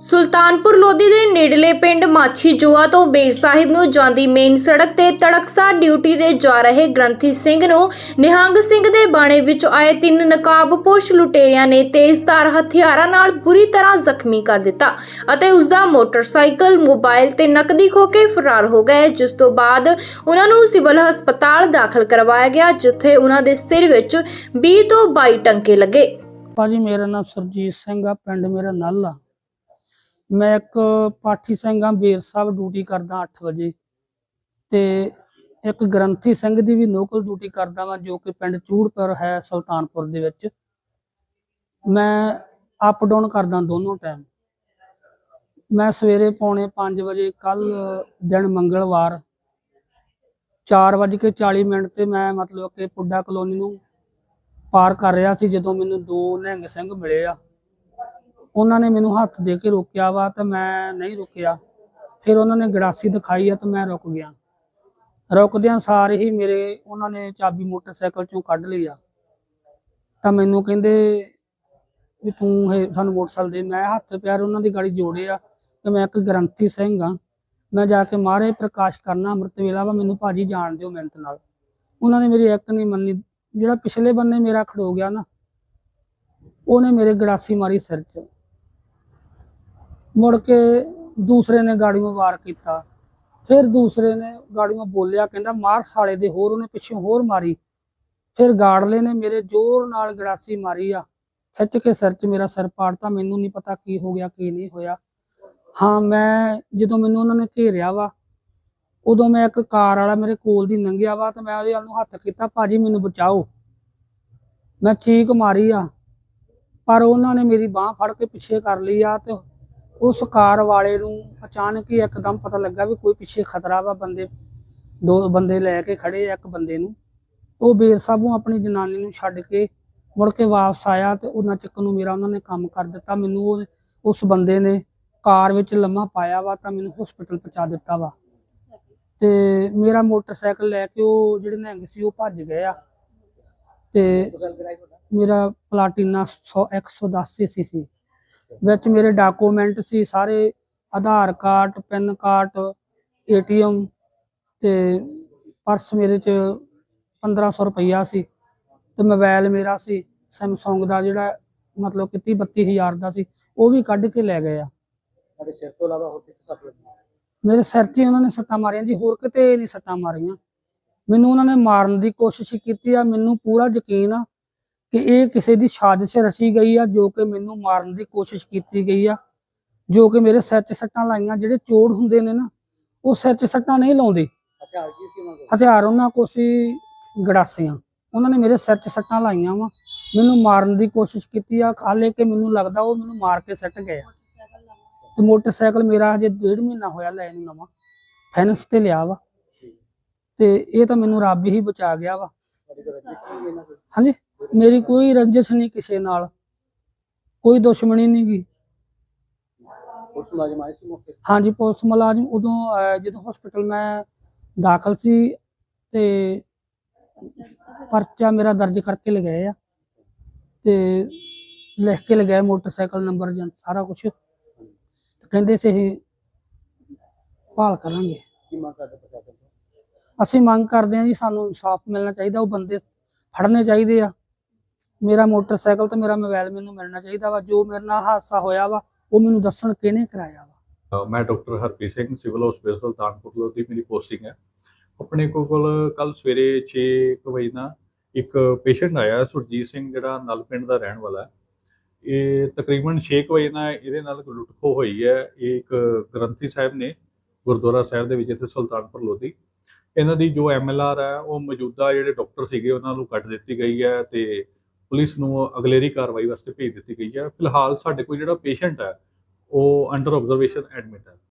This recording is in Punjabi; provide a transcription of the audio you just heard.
ਸੁਲਤਾਨਪੁਰ ਲੋਧੀ ਦੇ ਨੇੜਲੇ ਪਿੰਡ ਮਾਛੀ ਜੋਆ ਤੋਂ ਬੇਰ ਸਾਹਿਬ ਨੂੰ ਜਾਂਦੀ ਮੇਨ ਸੜਕ ਤੇ ਤੜਕਸਾਰ ਡਿਊਟੀ ਤੇ ਜਾ ਰਹੇ ਗ੍ਰੰਥੀ ਸਿੰਘ ਨੂੰ ਨਿਹੰਗ ਸਿੰਘ ਦੇ ਬਾਣੇ ਵਿੱਚ ਆਏ ਤਿੰਨ ਨਕਾਬਪੋਸ਼ ਲੁਟੇਰਿਆਂ ਨੇ ਤੇਜ਼ਧਾਰ ਹਥਿਆਰਾਂ ਨਾਲ ਬੁਰੀ ਤਰ੍ਹਾਂ ਜ਼ਖਮੀ ਕਰ ਦਿੱਤਾ ਅਤੇ ਉਸ ਦਾ ਮੋਟਰਸਾਈਕਲ, ਮੋਬਾਈਲ ਤੇ ਨਕਦੀ ਖੋ ਕੇ ਫਰਾਰ ਹੋ ਗਏ, ਜਿਸ ਤੋਂ ਬਾਅਦ ਉਹਨਾਂ ਨੂੰ ਸਿਵਲ ਹਸਪਤਾਲ ਦਾਖਲ ਕਰਵਾਇਆ ਗਿਆ, ਜਿੱਥੇ ਉਹਨਾਂ ਦੇ ਸਿਰ ਵਿੱਚ 20 ਤੋਂ 22 ਟੰਕੇ ਲੱਗੇ। ਭਾਜੀ, ਮੇਰਾ ਨਾਮ ਸਰਜੀਤ ਸਿੰਘ ਆ, ਪਿੰਡ ਮੇਰਾ ਨੱਲ। ਆ ਮੈਂ ਇੱਕ ਪਾਠੀ ਸਿੰਘ ਆ, ਬੇਰ ਸਾਹਿਬ ਡਿਊਟੀ ਕਰਦਾ 8 ਵਜੇ। ਤੇ ਇੱਕ ਗ੍ਰੰਥੀ ਸਿੰਘ ਦੀ ਵੀ ਲੋਕਲ ਡਿਊਟੀ ਕਰਦਾ ਵਾਂ, ਜੋ ਕਿ ਪਿੰਡ ਚੂੜਪੁਰ ਹੈ, ਸੁਲਤਾਨਪੁਰ ਦੇ ਵਿੱਚ। ਮੈਂ ਅਪ ਡਾਊਨ ਕਰਦਾ ਦੋਨੋਂ ਟਾਈਮ ਮੈਂ ਸਵੇਰੇ ਪੌਣੇ 5 ਵਜੇ ਕੱਲ ਦਿਨ ਮੰਗਲਵਾਰ 4:40 ਮਿੰਟ ਤੇ ਮੈਂ ਮਤਲਬ ਕਿ ਪੁੱਡਾ ਕਲੋਨੀ ਨੂੰ ਪਾਰ ਕਰ ਰਿਹਾ ਸੀ, ਜਦੋਂ ਮੈਨੂੰ ਦੋ ਨਿਹੰਗ ਸਿੰਘ ਮਿਲੇ ਆ। ਉਹਨਾਂ ਨੇ ਮੈਨੂੰ ਹੱਥ ਦੇ ਕੇ ਰੋਕਿਆ ਵਾ ਤਾਂ ਮੈਂ ਨਹੀਂ ਰੁਕਿਆ। ਫਿਰ ਉਹਨਾਂ ਨੇ ਗੜਾਸੀ ਦਿਖਾਈ ਆ ਤਾਂ ਮੈਂ ਰੁਕ ਗਿਆ। ਰੁਕਦਿਆਂ ਸਾਰ ਹੀ ਮੇਰੇ ਉਹਨਾਂ ਨੇ ਚਾਬੀ ਮੋਟਰਸਾਈਕਲ ਚੋਂ ਕੱਢ ਲਈ ਆ। ਤਾਂ ਮੈਨੂੰ ਕਹਿੰਦੇ ਵੀ ਤੂੰ ਇਹ ਸਾਨੂੰ ਮੋਟਰਸਾਈਕਲ ਦੇ। ਮੈਂ ਹੱਥ ਪਿਆਰ ਉਹਨਾਂ ਦੀ ਗਾੜੀ ਜੋੜੇ ਆ ਕਿ ਮੈਂ ਇੱਕ ਗ੍ਰੰਥੀ ਸਿੰਘ ਆ। ਮੈਂ ਜਾ ਕੇ ਮਾਰੇ ਪ੍ਰਕਾਸ਼ ਕਰਨਾ ਅੰਮ੍ਰਿਤ ਵੇਲਾ ਵਾ, ਮੈਨੂੰ ਭਾਜੀ ਜਾਣ ਦਿਓ ਮਿਹਨਤ ਨਾਲ। ਉਹਨਾਂ ਨੇ ਮੇਰੀ ਇੱਕ ਨਹੀਂ ਮੰਨੀ। ਜਿਹੜਾ ਪਿਛਲੇ ਬੰਨੇ ਮੇਰਾ ਖੜੋ ਗਿਆ ਨਾ, ਉਹਨੇ ਮੇਰੇ ਗੜਾਸੀ ਮਾਰੀ ਸਿਰ 'ਚ। ਮੁੜ ਕੇ ਦੂਸਰੇ ਨੇ ਗਾੜੀਆਂ ਵਾਰ ਕੀਤਾ। ਫਿਰ ਦੂਸਰੇ ਨੇ ਗਾੜੀਆਂ ਬੋਲਿਆ, ਕਹਿੰਦਾ ਮਾਰ ਸਾਲੇ ਦੇ, ਹੋਰ ਉਹਨੇ ਪਿੱਛੋਂ ਹੋਰ ਮਾਰੀ। ਫਿਰ ਗਾੜਲੇ ਨੇ ਮੇਰੇ ਜ਼ੋਰ ਨਾਲ ਗੜਾਸੀ ਮਾਰੀ ਆ। ਖਿੱਚ ਕੇ ਸਿਰ 'ਚ ਮੇਰਾ ਸਿਰ ਪਾੜਤਾ, ਮੈਨੂੰ ਨਹੀਂ ਪਤਾ ਕੀ ਹੋ ਗਿਆ, ਕੀ ਨਹੀਂ ਹੋਇਆ। ਹਾਂ, ਮੈਂ ਜਦੋਂ ਮੈਨੂੰ ਉਹਨਾਂ ਨੇ ਘੇਰਿਆ ਵਾ, ਉਦੋਂ ਮੈਂ ਇੱਕ ਕਾਰ ਵਾਲਾ ਮੇਰੇ ਕੋਲ ਦੀ ਲੰਘਿਆ ਵਾ ਤੇ ਮੈਂ ਉਹਦੇ ਵੱਲ ਨੂੰ ਹੱਥ ਕੀਤਾ, ਭਾਜੀ, ਮੈਨੂੰ ਬਚਾਓ। ਮੈਂ ਚੀਕ ਮਾਰੀ ਆ, ਪਰ ਉਹਨਾਂ ਨੇ ਮੇਰੀ ਬਾਹ ਫੜ ਕੇ ਪਿੱਛੇ ਕਰ ਲਈ ਆ ਤੇ ਉਸ ਕਾਰ ਵਾਲੇ ਨੂੰ ਅਚਾਨਕ ਹੀ ਇੱਕਦਮ ਪਤਾ ਲੱਗਾ ਵੀ ਕੋਈ ਪਿੱਛੇ ਖਤਰਾ ਵਾ ਬੰਦੇ, ਦੋ ਬੰਦੇ ਲੈ ਕੇ ਖੜੇ ਆ ਇੱਕ ਬੰਦੇ ਨੂੰ। ਉਹ ਬੇਰ ਸਾਹਿਬੋਂ ਆਪਣੀ ਜਨਾਨੀ ਨੂੰ ਛੱਡ ਕੇ ਮੁੜ ਕੇ ਵਾਪਸ ਆਇਆ ਤੇ ਉਹਨਾਂ ਚੱਕ ਨੂੰ ਮੇਰਾ ਉਹਨਾਂ ਨੇ ਕੰਮ ਕਰ ਦਿੱਤਾ। ਮੈਨੂੰ ਉਹ, ਉਸ ਬੰਦੇ ਨੇ ਕਾਰ ਵਿੱਚ ਲੰਮਾ ਪਾਇਆ ਵਾ ਤਾਂ ਮੈਨੂੰ ਹਸਪੀਟਲ ਪਹੁੰਚਾ ਦਿੱਤਾ ਵਾ। ਤੇ ਮੇਰਾ ਮੋਟਰਸਾਈਕਲ ਲੈ ਕੇ ਉਹ ਜਿਹੜੇ ਨਿਹੰਗ ਸੀ ਉਹ ਭੱਜ ਗਏ ਆ। ਤੇ ਮੇਰਾ ਪਲਾਟੀਨਾ 100 110 ਸੀਸੀ ਸੀ। ਵਿੱਚ ਮੇਰੇ ਡਾਕੂਮੈਂਟ ਸੀ ਸਾਰੇ Aadhaar card PAN card ATM ਤੇ ਪਰਸ ਮੇਰੇ ਚ 1500 ਰੁਪਈਆ ਸੀ ਤੇ ਮੋਬਾਈਲ ਮੇਰਾ ਸੀ ਸੈਮਸੰਗ ਦਾ ਜਿਹੜਾ ਮਤਲਬ ਕਿ 30 32000 ਦਾ ਸੀ ਉਹ ਵੀ ਕੱਢ ਕੇ ਲੈ ਗਏ ਆ। ਸਾਡੇ ਸਿਰ ਤੋਂ ਇਲਾਵਾ ਹੋਰ ਕਿੱਥੇ ਸੱਟ ਲੱਗੀ? ਮੇਰੇ ਸਿਰ 'ਚ ਉਹਨਾਂ ਨੇ ਸੱਟਾਂ ਮਾਰੀਆਂ ਜੀ ਹੋਰ ਕਿਤੇ ਨਹੀਂ ਸੱਟਾਂ ਮਾਰੀਆਂ। ਮੈਨੂੰ ਉਹਨਾਂ ਨੇ ਮਾਰਨ ਦੀ ਕੋਸ਼ਿਸ਼ ਕੀਤੀ ਆ ਮੈਨੂੰ ਪੂਰਾ ਯਕੀਨ ਆ ਕਿ ਇਹ ਕਿਸੇ ਦੀ ਸਾਜ਼ਿਸ਼ ਰਚੀ ਗਈ ਆ ਜੋ ਕਿ ਮੈਨੂੰ ਮਾਰਨ ਦੀ ਕੋਸ਼ਿਸ਼ ਕੀਤੀ ਗਈ ਆ। ਜੋ ਕਿ ਮੇਰੇ ਸਿਰ 'ਚ ਸੱਟਾਂ ਲਾਈਆਂ ਜਿਹੜੇ ਚੋੜ ਹੁੰਦੇ ਨੇ ਨਾ ਉਹ ਸਿਰ 'ਚ ਸੱਟਾਂ ਨਹੀਂ ਲਾਉਂਦੇ। ਹਥਿਆਰ ਉਹਨਾਂ ਕੋਲ? ਸੀ ਗੜਾਸੀਆਂ। ਉਹਨਾਂ ਨੇ ਮੇਰੇ ਸਿਰ 'ਚ ਸੱਟਾਂ ਲਾਈਆਂ ਵਾ। ਮੈਨੂੰ ਮਾਰਨ ਦੀ ਕੋਸ਼ਿਸ਼ ਕੀਤੀ ਆ। ਹਾਲੇ ਕਿ ਮੈਨੂੰ ਲੱਗਦਾ ਉਹ ਮੈਨੂੰ ਮਾਰ ਕੇ ਸੱਟ ਗਏ ਤੇ ਮੋਟਰਸਾਈਕਲ ਮੇਰਾ ਹਜੇ ਡੇਢ ਮਹੀਨਾ ਹੋਇਆ ਲੈ ਨੂੰ ਨਵਾਂ। ਫੈਨਸ ਤੇ ਲਿਆ ਵਾ। ਤੇ ਇਹ ਤਾਂ ਮੈਨੂੰ ਰੱਬ ਹੀ ਬਚਾ ਗਿਆ ਵਾ। ਹਾਂਜੀ? ਮੇਰੀ ਕੋਈ ਰੰਜਿਸ਼ ਨਹੀਂ ਕਿਸੇ ਨਾਲ। ਕੋਈ ਦੁਸ਼ਮਣੀ ਨਹੀਂ ਗੀ। ਪੁਲਿਸ ਮੁਲਾਜ਼ਮ ਆਏ ਸੀ ਮੌਕੇ? ਤੇ? ਹਾਂਜੀ ਪੁਲਿਸ ਮੁਲਾਜ਼ਮ ਉਦੋਂ ਅਹ, ਜਦੋਂ ਹਸਪੀਟਲ ਮੈਂ ਦਾਖਲ ਸੀ ਤੇ ਪਰਚਾ ਮੇਰਾ ਦਰਜ ਕਰਕੇ ਲਗਾਏ ਆ ਤੇ ਲਿਖ ਕੇ ਲਗਾਇਆ ਮੋਟਰਸਾਈਕਲ ਨੰਬਰ ਜਾਂ ਸਾਰਾ ਕੁਝ ਕਹਿੰਦੇ ਸੀ ਅਸੀਂ ਭਾਲ ਕਰਾਂਗੇ। ਕੀ ਮੰਗ ਕਰਦੇ ਪ੍ਰਸ਼ਾਸਨ ਤੋਂ? ਅਸੀਂ ਮੰਗ ਕਰਦੇ ਹਾਂ ਜੀ ਸਾਨੂੰ ਇਨਸਾਫ ਮਿਲਣਾ ਚਾਹੀਦਾ ਉਹ ਬੰਦੇ ਫੜਨੇ ਚਾਹੀਦੇ ਆ। ਮੇਰਾ ਮੋਟਰਸਾਈਕਲ ਤੇ ਮੇਰਾ ਮੋਬਾਈਲ ਮੈਨੂੰ ਮਿਲਣਾ ਚਾਹੀਦਾ ਵਾ, ਜੋ ਮੇਰੇ ਨਾਲ ਹਾਦਸਾ ਹੋਇਆ ਵਾ, ਉਹ ਮੈਨੂੰ ਦੱਸਣ ਕਿਹਨੇ ਕਰਾਇਆ ਵਾ। ਮੈਂ doctor Harpreet Singh, civil hospital Sultanpur Lodhi ਮੇਰੀ ਪੋਸਟਿੰਗ ਹੈ। ਆਪਣੇ ਕੋਲ ਕੱਲ ਸਵੇਰੇ 6 ਕੁ ਵਜੇ ਨਾ ਇੱਕ ਪੇਸ਼ੈਂਟ ਆਇਆ, ਸੁਰਜੀਤ ਸਿੰਘ ਜਿਹੜਾ ਨਲ ਪਿੰਡ ਦਾ ਰਹਿਣ ਵਾਲਾ ਹੈ। ਇਹ ਤਕਰੀਬਨ 6 ਕੁ ਵਜੇ ਨਾਲ ਇਹਦੇ ਨਾਲ ਕੋਈ ਲੁੱਟਖੋ ਹੋਈ ਹੈ। ਇਹ ਇੱਕ ਗ੍ਰੰਥੀ ਸਾਹਿਬ ਨੇ ਗੁਰਦੁਆਰਾ ਸਾਹਿਬ ਦੇ ਵਿੱਚ ਇੱਥੇ ਸੁਲਤਾਨਪੁਰ ਲੋਧੀ। ਇਹਨਾਂ ਦੀ ਜੋ ਐਮਐਲਆਰ ਹੈ, ਉਹ ਮੌਜੂਦਾ ਜਿਹੜੇ ਡਾਕਟਰ ਸੀਗੇ, ਉਹਨਾਂ ਨੂੰ ਕੱਟ ਦਿੱਤੀ ਗਈ ਹੈ ਤੇ ਪੁਲਿਸ ਨੂੰ ਅਗਲੇਰੀ ਕਾਰਵਾਈ ਵਾਸਤੇ ਭੇਜ ਦਿੱਤੀ ਗਈ ਹੈ। ਫਿਲਹਾਲ ਸਾਡੇ ਕੋਲ ਜਿਹੜਾ ਪੇਸ਼ੈਂਟ ਹੈ, ਉਹ ਅੰਡਰ ਆਬਜ਼ਰਵੇਸ਼ਨ ਐਡਮਿਟ ਹੈ।